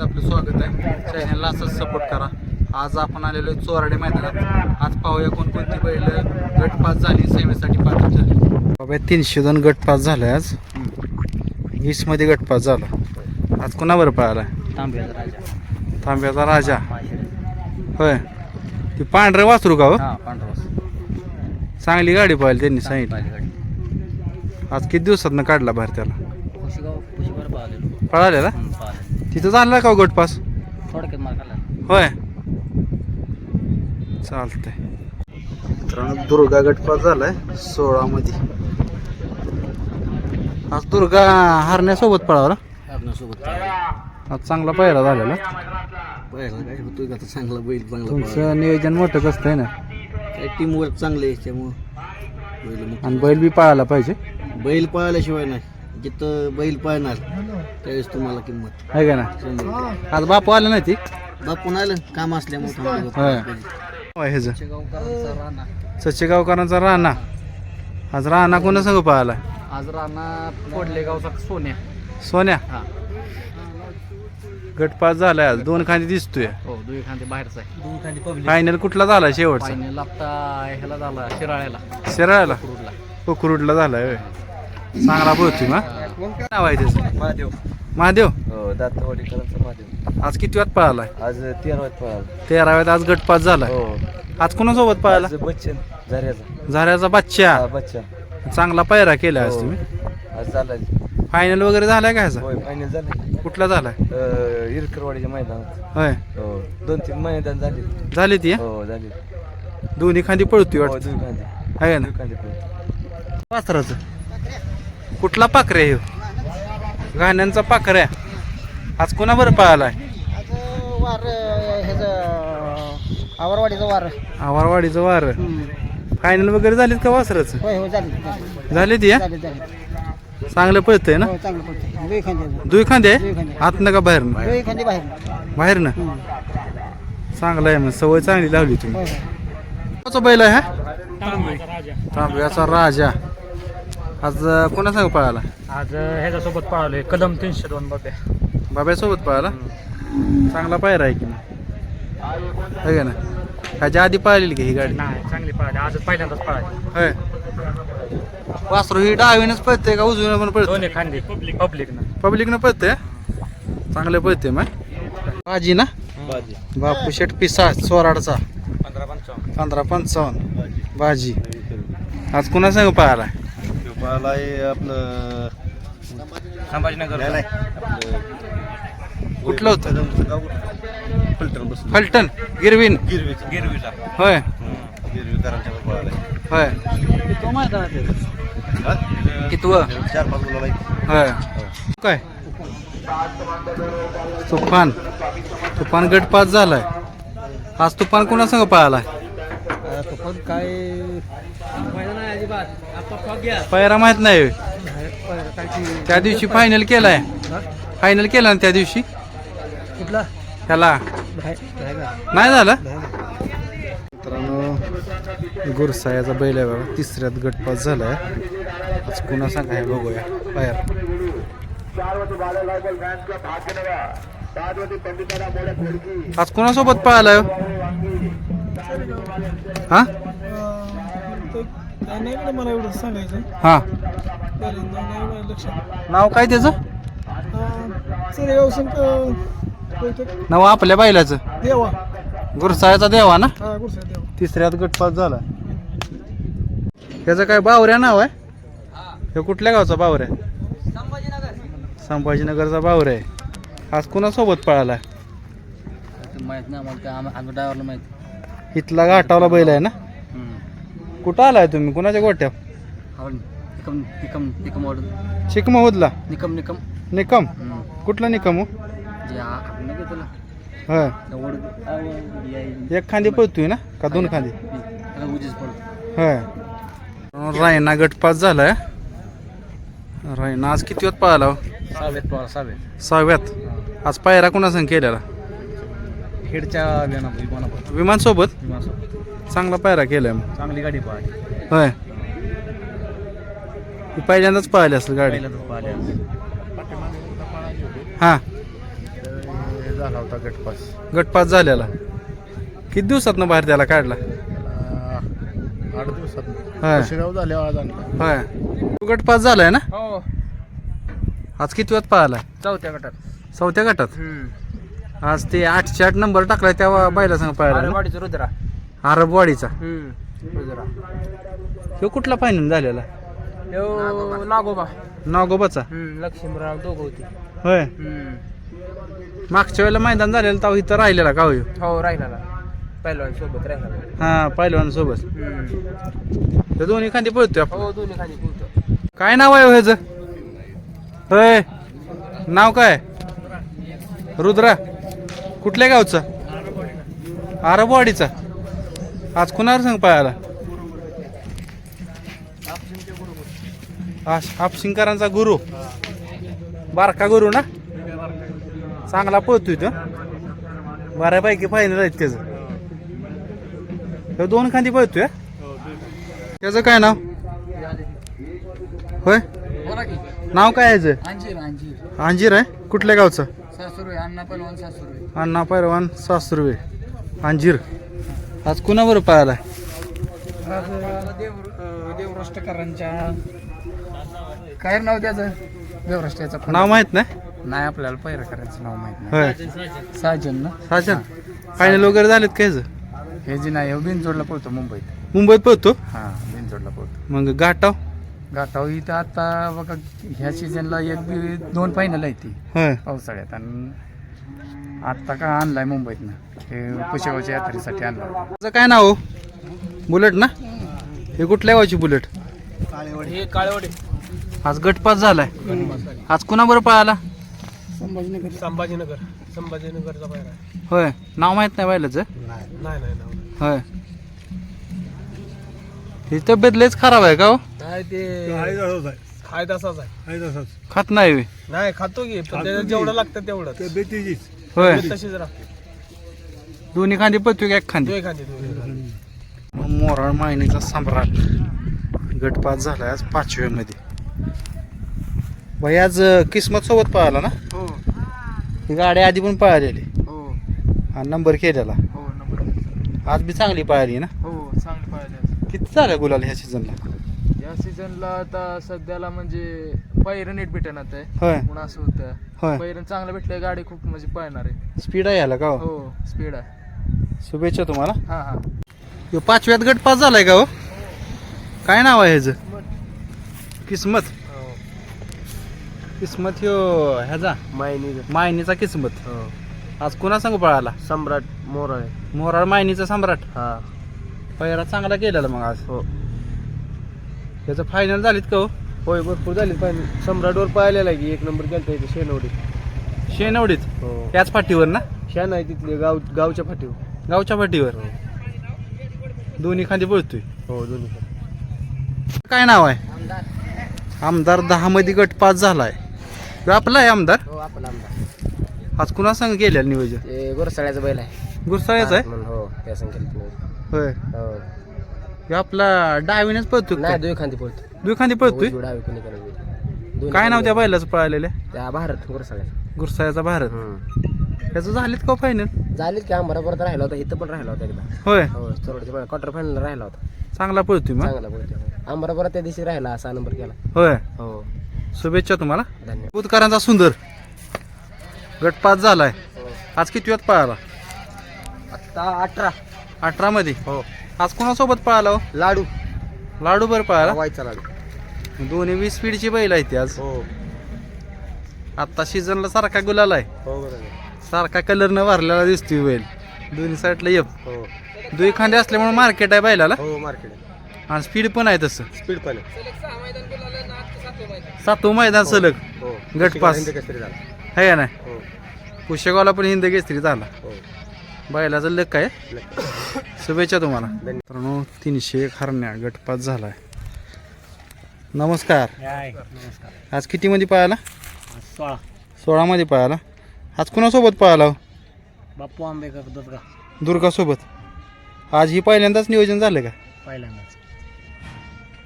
मध्ये आपलं स्वागत आहे. चॅनलला असंच सपोर्ट करा. आज आपण आलेलो आहे चोराडे मैदानात. आज पाहूया कोणकोणती बैल गट पास झाली सेवेसाठी पात्र झाली. बाबा तीनशे दोन गट पास झाले आज. वीसमध्ये गट पास झाला. आज कोणावर पळाला? तांब्याचा राजा. तांब्याचा राजा. होय. ती पांढरं वासरू का हो? चांगली गाडी पाहिली त्यांनी सांगितलं. आज किती दिवसात काढला बाहेर त्याला? कुशीगाव कुशीवर पाहिलेलो पळालेला? पाहिलं तिथं झाला का गट पास थोडक्यात मार खाल्ला. होय. चालतंय. मित्रांनो दुर्गा गटपास झालाय सोळा मध्ये आज दुर्गा हरण्यासोबत पळावला आपल्यासोबत आज चांगला पहिला झालेला. पहिला काय होतोय का आता? चांगला बैल चांगला तुमचं नियोजन मोठंच असतंय ना? काय टीम वर्क चांगलं आहे त्यामुळं बैल आणि बैल बी पळायला पाहिजे. बैल पाळल्याशिवाय नाही. जिथं बैल पाळणार त्यावेळेस तुम्हाला किंमत. आहे का ना? शंभर रुपये. आज बापू आला नाही ती? बापून आलं काम असल्यामुळे थांबलो. होय. होय ह्याचं शेगावकरांचा राणा. सच्चेगावकरांचा राणा. आज राणा कोणा संग पळाला? आज राणा फोडले गावचा सोन्या. सोन्या? हा. गटपास झालाय आज. दोन खांदी दिसतोय. हो दुई खांदे बाहेरचा आहे. दोन खांदे पब्लिक फायनल कुठला झाला शेवटचा? फायनल लागता ह्याला झाला शिराळ्याला. शिराळ्याला? पोखरुडला झालाय होय. चांगला बोलतोय मा नाव आहे त्याचं? महादेव. महादेव? हो दातवाडीकरांचा महादेव. आज किती वाजता पळालाय? आज तेरा वाजता पळाला. तेराव्यात आज गटपास झालाय. हो. आज कोणासोबत पळाला? आज बच्चन झऱ्याचा. झाऱ्याचा बच्चा. हा चांगला पायरा केला आज हो. तुम्ही. आज झाला फायनल वगैरे झालाय का ह्याचा? होय फायनल झालं कुठला झालाय? इरकरवाडीच्या मैदानात. होय. हो दोन तीन मैदान झाले झाली ती हं? हो झाले दोन्ही खांदी पळतोय हो वाटत. खांदे. आहे ना? पळतो. पाखराचं कुठला पाखरे ह्यो गाण्यांचा पाखऱ्या आज पळालाय? वार ह्याचं आवरवाडीचं वार. आवारवाडीचं वार. फायनल वगैरे झालीत का वासराचं? होय हो झाली झाली ती? झाली चांगलं पळतंय ना? हो चांगलं पडतं दुई खांदे दुई खांदे? दुई खांदे. आतनं का बाहेर दुई खांदे बाहेर बाहेर ना चांगलं आहे मग. सवय चांगली लावली तुम्ही. होय कोणाचा बैल आहे हा? तांब्याचा राजा. आज कोणा सांग पळाला? आज ह्याच्यासोबत पळालोय कलम तीनशे दोन बाब्या. बाब्यासोबत पळाला? चांगला पायरा आहे की नाही? है का ना ह्याच्या आधी पळालेली की ही गाडी? नाही चांगली पळाली. आज पहिल्यांदाच पळाली. होय. वासरू ही डावीनच पळते का उजवीनं पण पळते? दोन्ही खांदे. पब्लिक पब्लिकनं पब्लिकनं पळते? चांगले पळते मग. बाजी ना? बापू शेट पिसा चोराडचा पंधरा पंचावन्न. पंधरा पंचावन्न. बाजी. आज कुणा सांग पळाला? आपलं संभाजीनगर. कुठलं होतं? फिल्टर बसून फलटण गिरविन. गिरवीचा. गिरवीला होय. गिरवीकरांच्या पळाला होय. कितवं? चार पाच मुलाला होय. काय? तुफान. तुफान गट पास झालाय. आज तुफान कोणा संग पळालाय पण काय पायरा माहीत नाही. त्या दिवशी फायनल केलाय. फायनल केला ना त्या दिवशी? कुठला? त्याला? नाही झालं? मित्रांनो गुरसायाचा बैल आहे बाबा तिसऱ्यात गटपास झालाय. आज कुणा सांगा हे बघूया. बाहेर. आज कोणासोबत पळालाय हो? नाही मला एवढं सांगायचं. हा. नाव नाही माझ्या लक्षात. नाव काय त्याचं? अं, सर नाव आपल्या बैलाचं देवा. गुरसायाचा देवा ना? हा गुरुसाहेब देवा. तिसऱ्यात गटपास झाला. त्याचं काय बावऱ्या नाव आहे? हे कुठल्या गावचा बावऱ्या? संभाजीनगरचा बावऱ्या आहे. आज कोणासोबत पळाला माहीत नाही आम्हाला काय आम्ही आम्ही ड्रायव्हरला माहीत. इथला घाटावला बैल आहे ना? कुठं आलाय तुम्ही? कुणाच्या गोट्या आवड निकम निकम निकम चिकमहूदला निकम निकम. निकम? कुठला निकम हो? जे आपण नाही एक खांदी पळतोय ना? का दोन खांदी? उजीच पडतो होय. रायना गटपास झालाय. रायना आज किती वाजता पळाला हो? सहाव्यात आज पायरा कोणा संग केलेला खेडच्या विमाना विमाना विमान सोबत. विमानासोबत चांगला पायरा केलाय. मग चांगली गाडी पळाली. होय. ही पहिल्यांदाच पळाली असेल गाडी. पहिल्यांदाच हा. झाला होता गटपास गटपास झालेला. किती दिवसातनं बाहेर त्याला काढला? आठ दिवसात होय. शिराव झाले आज आणला. होय. तू गटपास झालाय ना? हो. आज किती वेळात पाहिला चौथ्या गटात. चौथ्या गटात? आज ते आठशे आठ नंबर टाकलाय तेव्हा बैला सांग पाहिला वाडीचा रुद्रा. आरबवाडीचा रुद्रा ह्यो कुठला फायनल झालेला? यो नागोबा. नागोबाचा? लक्ष्मीराव दोघं होते होय मागच्या वेळेला मैदान झालेलं तेव्हा इथं राहिलेला का हो ह्यो? हो राहिला पहिलवान सोबत राहिला हा पहिलवान सोबत ते दोन्ही खांदी पळतोय आपण. हो दोन्ही खाली पोहतो काय नाव आहे हो ह्याचं? होय. नाव काय? रुद्रा. कुठल्या गावचं? आरबवाडीचा आज कुणावर सांग पायाला? आपशिंकरांचा गुरु. बारका गुरु ना? चांगला पळतोय तो. बऱ्यापैकी फायनल आहेत त्याचं. दोन खांदी पळतोय? त्याचं काय नाव? होय? नाव काय आहे याचं? अंजीर आहे? कुठल्या गावचं? अण्णा पैरवान सासुर्वे अंजीर. आज कुणावर पाहिला? देवराष्ट्रकरांच्या. काय नाव त्याचं? देवराष्ट्राचं नाव माहीत नाही? नाही आपल्याला पैरा करायचं नाव माहीत होय. साजन ना? साजन. फायनल वगैरे झालेत काय? हे जी नाही बिनजोडला पळतो मुंबईत. मुंबईत पोहतो हा बिनजोडला पळतो. मग घाटाव? गाठाव इथं आता बघा ह्या सीझनला एक बी दोन फायनल आहे ती. होय. पावसाळ्यात. आणि आत्ता का आणलाय मुंबईतनं? हे पुशेगावच्या यात्रेसाठी आणला. त्याचं काय नाव हो? बुलेट ना? हे कुठल्या गावची बुलेट? हे काळेवाडी. आज गटपास झालाय. आज कुणाबरोबर पळाला? संभाजीनगर. संभाजीनगर. संभाजीनगरचा होय. नाव माहीत नाही व्हायलाच नाही नाही नाव होय. ही तब्येत लयच खराब आहे का हो? नाही ते हाय तसाच आहे खात नाही. नाही खातो की पण त्याच्यात जेवढं लागतं तेवढं होय. तशीच राहते. दोन्ही खांदी पळतोय का एक खांदी? दोन मोराळ मायनीचा सम्राट गटपास झालाय आज पाचव्यामध्ये. भाई आज किस्मत सोबत पळाला ना? हो. ही गाडी आधी पण पळालेली. हो. हा नंबर केलेला. हो नंबर आज बी चांगली पळाली ना? हो चांगली पाहिजे किती झालं गुलाल ह्या सीझनला सीझनला आता सध्याला म्हणजे पैरण नीट भेटेन आता होय. म्हणून असं होतं. होय. पैरण चांगलं भेटलं गाडी खूप म्हणजे पळणार आहे. स्पीड आहे याला का हो? हो स्पीड आहे. शुभेच्छा तुम्हाला. हा हा. ह्यो पाचव्यात गट पास झालाय का हो? काय नाव आहे ह्याचं? किस्मत. किस्मत. ह्यो ह्याचा? मायनी मायनीचा किस्मत. हो. आज कुणा संग पळाला? सम्राट मोराळे. मोराळ मायनीचा सम्राट. हा. पहिला चांगला केलेला मग आज. हो. त्याचं फायनल झालीत का हो? होय भरपूर झाली पण सम्राटवर पाहिलेला की एक नंबर गेलता इथे शेनवडी शेनवडीत? हो. त्याच फाटीवर ना? शान आहे तिथले गाव गावच्या फाटीवर. गावच्या फाटीवर? दोन्ही खांदी पळतोय. हो दोन्ही काय नाव आहे? आमदार दहा मध्ये गट पास झालाय. ह्यो आपला आहे आमदार? हो आपला आमदार. आज कुणा संग गेलेला नियोजन? ते गोरसाळ्याचा बैल आहे. गुरसाळ्याचा आहे? म्हणून हो त्या होय. हो. ह्यो आपला डावीनेच पळतो नाही खांदी पळतो दुई खांदी पळतोय? उजवी डावी कोणी करायची काय नाव त्या बैलाचं पळालेल्या त्या भारत गोरसाळ्याचा. गुरसाळ्याचा भारत. त्याचं झालीत का फायनल झालीत की परत राहिला होता. इथं पण राहिला होता एकदा. होय. हो चोरडच्या क्वार्टर फायनल राहिला होता. चांगला पळतोय मग. चांगला बोलतो आंबरा परत त्या दिवशी राहिला असा नंबर केला. होय. हो. शुभेच्छा तुम्हाला. धन्यवाद. बुधकारांचा सुंदर. गट पास झालाय आज किती वेळात पळाला? आता अठरा. अठरा मध्ये. हो. आज कोणासोबत पळाला हो? लाडू. लाडू बरं पळाला? व्हायचा लाडू. दोन्ही वीस स्पीडची बैल आहे ती आज. हो. आता सीझनला सारखा गुलाल आहे. हो बरोबर. सारखा कलर न भरलेला दिसतोय बैल. दोन्ही साईडला येप. हो. दुई खांदे असल्यामुळे मार्केट आहे बैलाला. हो मार्केट आणि स्पीड पण आहे तसं. स्पीड पण आहे. सातवं मैदान सलग. हो. गट पास. केसरी झाला. आहे नाही? हो. पुष्यगावला पण हिंद केसरी झाला. हो. बैलाचं लक आहे. शुभेच्छा तुम्हाला. मित्रांनो तीनशे एक हरण्या गटपात झालाय. नमस्कार. आज किती मध्ये पळाला सोळा. सोळा मध्ये पळाला आज कुणासोबत पळाला हो? बाप्पू आंबेकर दुर्गा? दुर्गासोबत. आज ही पहिल्यांदाच नियोजन झालं का? पहिल्यांदाच.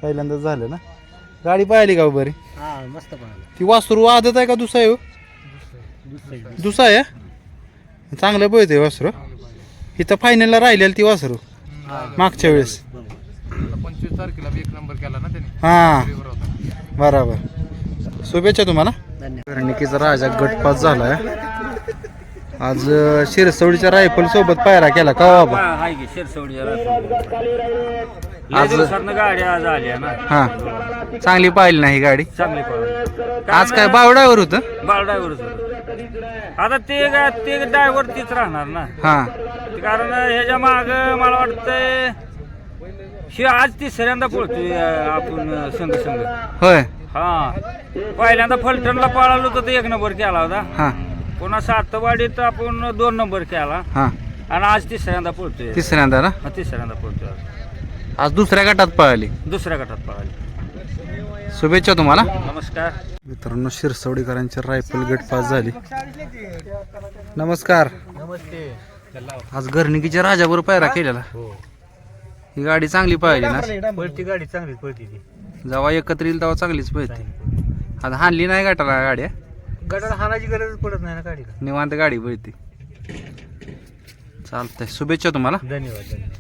पहिल्यांदाच झालं ना? गाडी पाहिली का हो बरी? हा मस्त पळाला ती वासरू आदत आहे का दुसरा आहे हो? दुसरं आहे. चांगलं पळतंय वासरू. इथं फायनलला राहिलेलं ती वासरू मागच्या वेळेस. पंचवीस तारखेला एक नंबर केला ना त्याने. हां. बरोबर. शुभेच्छा तुम्हाला. निकीचा राजा गटपास झालाय. आज शिरसवडीच्या रायफल सोबत पायरा केला का हो बाबा? हाय आज गाडी आज आली ना. हा. चांगली पाहिली नाही गाडी. चांगली पळाली आज काय बावडावर होतं? बाळ ड्रायव्हर आता ते काय ते ड्रायव्हर तीच राहणार ना. हा. ते कारण ह्याच्या माग मला वाटतंय शि आज तिसऱ्यांदा पळतोय अं, आपण संघ संघ. होय. हा. पहिल्यांदा फलटणला पळालो तर एक नंबर केला होता. हा. पुन्हा सातवाडीत आपण दोन नंबर केला. हा. आणि आज तिसऱ्यांदा पळतोय. तिसऱ्यांदा ना? हा, तिसऱ्यांदा पळतोय आज. आज दुसऱ्या गटात पळाली. दुसऱ्या गटात पळाली. शुभेच्छा तुम्हाला. नमस्कार. मित्रांनो शिरसवडीकरांची रायफल गट पास झाली. नमस्कार. नमस्ते. आज घरनिकीच्या राजाबरोबर पायरा केलेला. ही. गाडी चांगली पाहिली ना? पळती गाडी चांगलीच पळती ती. जेव्हा एकत्र येईल तेव्हा चांगलीच पाहिजे आता हाणली नाही गाठाला गाड्या गडाला हाणाची गरज पडत नाही ना गाडीला. निवांत गाडी पळते. चालतंय. शुभेच्छा तुम्हाला. धन्यवाद धन्यवाद.